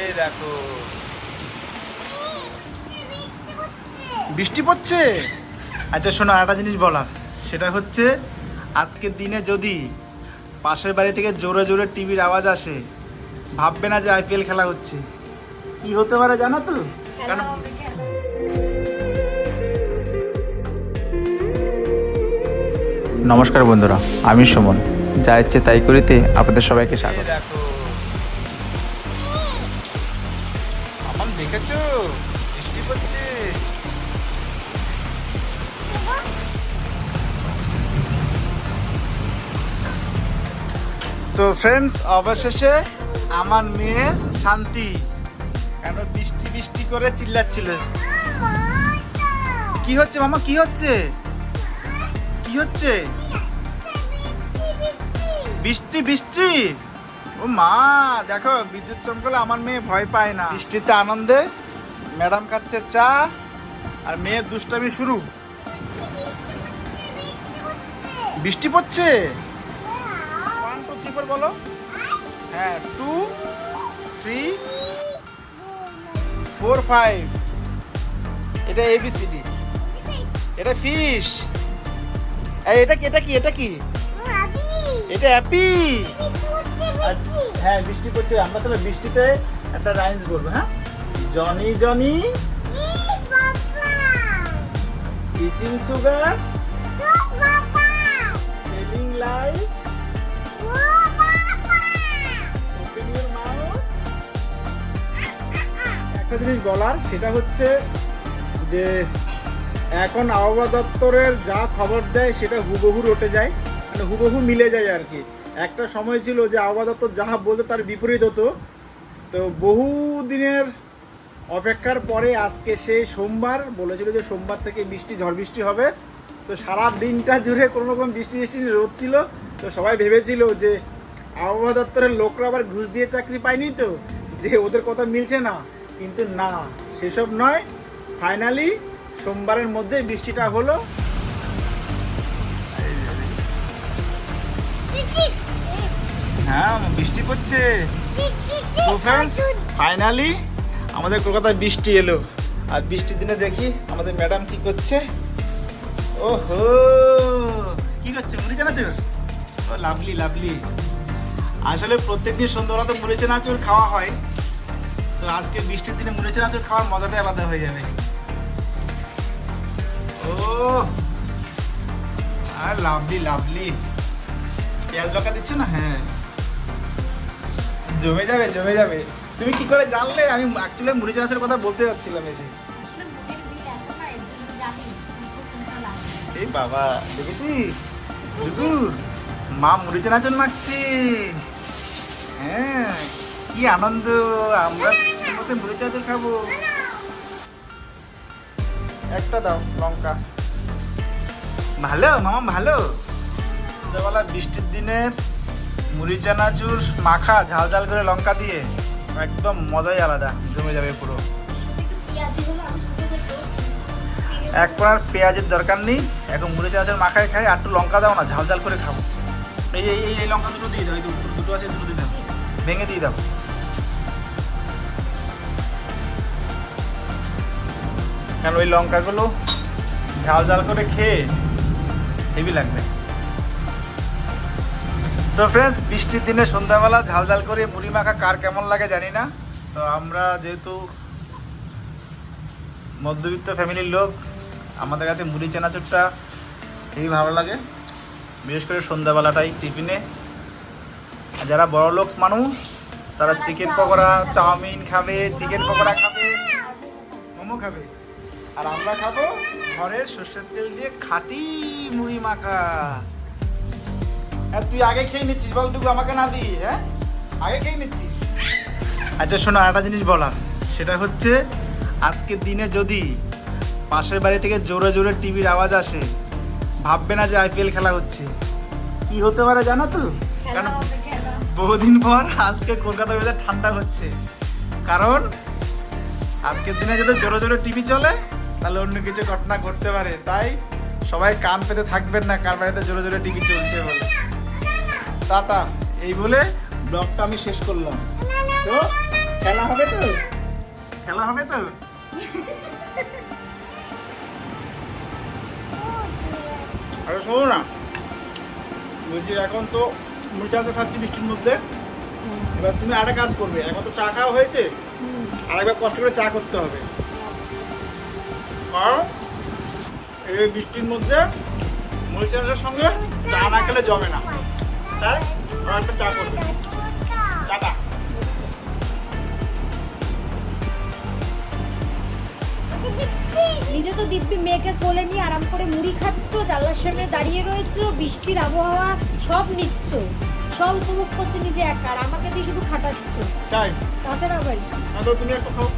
এই দেখো। বৃষ্টি পড়ছে? আচ্ছা শোনো একটা জিনিস বলার সেটা হচ্ছে আজকের দিনে যদি পাশের বাড়ি থেকে জোরে জোরে টিভির আওয়াজ আসে ভাববে না যে আইপিএল খেলা হচ্ছে। কি হতে পারে জানো তো? কারণ নমস্কার বন্ধুরা আমি সুমন। যা ইচ্ছে তাই করিতে আপনাদের সবাইকে স্বাগত। তো ফ্রেন্ডস অবশেষে আমার মেয়ে শান্তি। কেন বৃষ্টি বৃষ্টি করে চিল্লাচ্ছিল? কি হচ্ছে মামা? কি হচ্ছে? কি হচ্ছে? বৃষ্টি বৃষ্টি। ও মা দেখো বিদ্যুৎ চমকলে আমার মেয়ে ভয় পায় না। বৃষ্টিতে আনন্দে ম্যাডাম খাচ্ছে চা আর মেয়ের দুষ্টামি শুরু। বৃষ্টি পড়ছে? ওয়ান টু থ্রি ফোর বলো। হ্যাঁ টু থ্রি ফোর ফাইভ এটা এবিসিডি এটা ফিশ এটা কি এটা কি এটা কি? এটা হ্যাপি হ্যাঁ বৃষ্টি পড়ছে। আমরা তাহলে বৃষ্টিতে একটা রাইন্স বলব হ্যাঁ? Johnny Johnny. Eating sugar telling lies একটা জিনিস বলার, সেটা হচ্ছে যে এখন আবহাওয়া দপ্তরের যা খবর দেয়, সেটা হুবহু রটে যায় মানে হুবহু মিলে যায় আর কি। একটা সময় ছিল যে আবহাওয়া দপ্তর যাহা বলতো তার বিপরীত হতো। তো বহু দিনের অপেক্ষার পরে আজকে সেই সোমবার বলেছিল যে সোমবার থেকে বৃষ্টি, ঝড় বৃষ্টি হবে। তো সারা দিনটা জুড়ে কোনো রকম বৃষ্টি বৃষ্টি রোদ ছিল। তো সবাই ভেবেছিল যে আবহাওয়া দপ্তরের লোকরা আবার ঘুষ দিয়ে চাকরি পায়নি তো, যে ওদের কথা মিলছে না। কিন্তু না, সেসব নয়। ফাইনালি সোমবারের মধ্যে বৃষ্টিটা হলো। হ্যাঁ বৃষ্টি পড়ছে। তো ফ্রেন্ডস ফাইনালি আমাদের কলকাতায় বৃষ্টি এলো। আর বৃষ্টির দিনে দেখি আমাদের ম্যাডাম কি করছে। ওহো, কি করছে, মুড়ি চানাচুর? ও লাভলি লাভলি আসলে প্রত্যেকদিন সন্ধ্যাবেলা তো মুড়ি চানাচুর খাওয়া হয়। তো আজকে বৃষ্টির দিনে মুড়ি চানাচুর খাওয়ার মজাটাই আলাদা হয়ে যাবে। ও, আর লাভলি লাভলি পেঁয়াজ লঙ্কা দিচ্ছ না? হ্যাঁ। জমে যাবে জমে যাবে। তুমি কি করে জানলে? আমি অ্যাকচুয়ালি মুড়ি চানাচের কথা বলতে যাচ্ছিলাম এসে এই বাবা দেখেছিস? মা মুড়ি চানাচুর মাখছি। হ্যাঁ কি আনন্দ আমরা মধ্যে মুড়ি চানাচুর খাব। একটা দাও লঙ্কা। ভালো মামা ভালো। বৃষ্টির দিনের মুড়ি চানাচুর মাখা ঝাল ঝাল করে লঙ্কা দিয়ে একদম মজাই আলাদা জমে যাবে পুরো। এক কোনার পেঁয়াজের দরকার নেই এখন মুড়ি চানাচুর মাখায় খাই আর একটু লঙ্কা দাও না ঝাল ঝাল করে খাব। এই এই এই- এই লঙ্কা দুটো দিয়ে দাও দুটো আছে দুটো দিয়ে দাও। ভেঙে দিয়ে দাও। কারণ ওই লঙ্কাগুলো ঝাল ঝাল করে খেয়ে হেভি লাগবে। তো ফ্রেন্ডস বৃষ্টির দিনে সন্ধ্যাবেলা ঝাল ঝাল করে মুড়ি মাখা কার কেমন লাগে জানি না। তো আমরা যেহেতু মধ্যবিত্ত ফ্যামিলির লোক, আমাদের কাছে মুড়ি চেনাচুরটা খুবই ভালো লাগে। বিশেষ করে সন্ধ্যাবেলাটাই টিফিনে। যারা বড় লোক মানুষ, তারা চিকেন পকোড়া, চাউমিন খাবে চিকেন পকোড়া খাবে, মোমো খাবে। আর আমরা খাব ঘরের সর্ষের তেল দিয়ে খাঁটি মুড়ি মাখা। হ্যাঁ তুই আগে খেয়ে নিচ্ছিস বলটুকু আমাকে না দিই হ্যাঁ? আগে খেয়ে নিচ্ছিস। আচ্ছা শোনো একটা জিনিস বলার। সেটা হচ্ছে আজকের দিনে যদি পাশের বাড়ি থেকে জোরে জোরে টিভির আওয়াজ আসে ভাববে না যে আইপিএল খেলা হচ্ছে। কি হতে পারে জানো তো? কারণ বহুদিন পর আজকে কলকাতার ভেতরে ঠান্ডা হচ্ছে। কারণ আজকের দিনে যদি জোরে জোরে টিভি চলে তাহলে অন্য কিছু ঘটনা ঘটতে পারে। তাই সবাই কান পেতে থাকবেন না কার বাড়িতে জোরে জোরে টিভি চলছে বলে। টাটা। এই বলে ব্লগটা আমি শেষ করলাম। তো খেলা হবে তো? খেলা হবে তো? আরে শোনো না। বলছি এখন তো মুড়ি চা তো খাচ্ছি বৃষ্টির মধ্যে। এবার তুমি আরেকটা কাজ করবে। এখন তো চা খাওয়া হয়েছে। আরেকবার কষ্ট করে চা করতে হবে। কারণ এই বৃষ্টির মধ্যে মুড়ি চানার সঙ্গে চা না খেলে জমে না। তাই একটা চা করবে। চাটা নিজে তো দিব্যি মেয়েকে কোলে নিয়ে আরাম করে মুড়ি খাচ্ছ জানলার সামনে দাঁড়িয়ে রয়েছো বৃষ্টির আবহাওয়া সব নিচ্ছ। সব উপভোগ করছ নিজে একা আর আমাকে দিয়ে শুধু খাটাচ্ছ। তাছাড়া বাড়ি তুমি একটা খাও।